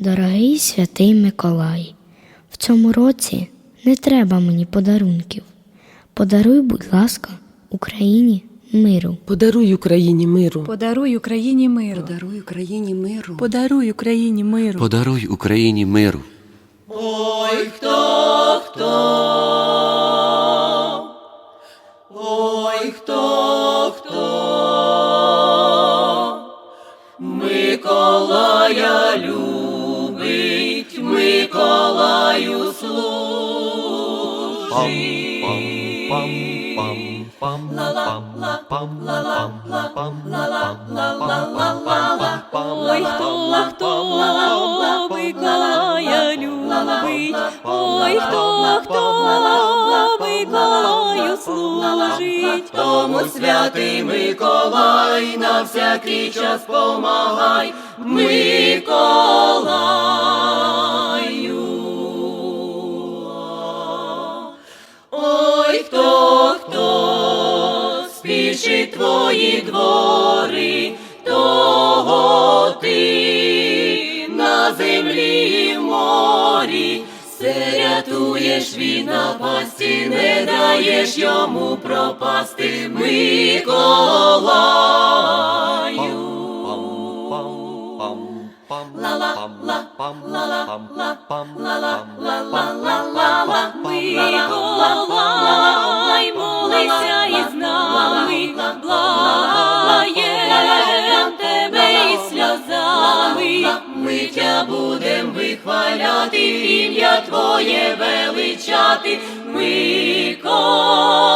Дорогий святий Миколай, в цьому році не треба мені подарунків. Подаруй, будь ласка, Україні миру. Подаруй Україні миру. Подаруй Україні миру. Подаруй Україні миру. Подаруй Україні миру. Подаруй Україні миру. Ой, Миколаю служить. Ой, хто, хто Миколая любить, ой, хто, хто Миколаю служить. Тому святий Миколай на всякий час помагай, Миколаю. Твої двори, того ти на землі і морі. Все рятуєш від напасті, не даєш йому пропасти, Миколаю. Миколай, Твоє величати, Миколай.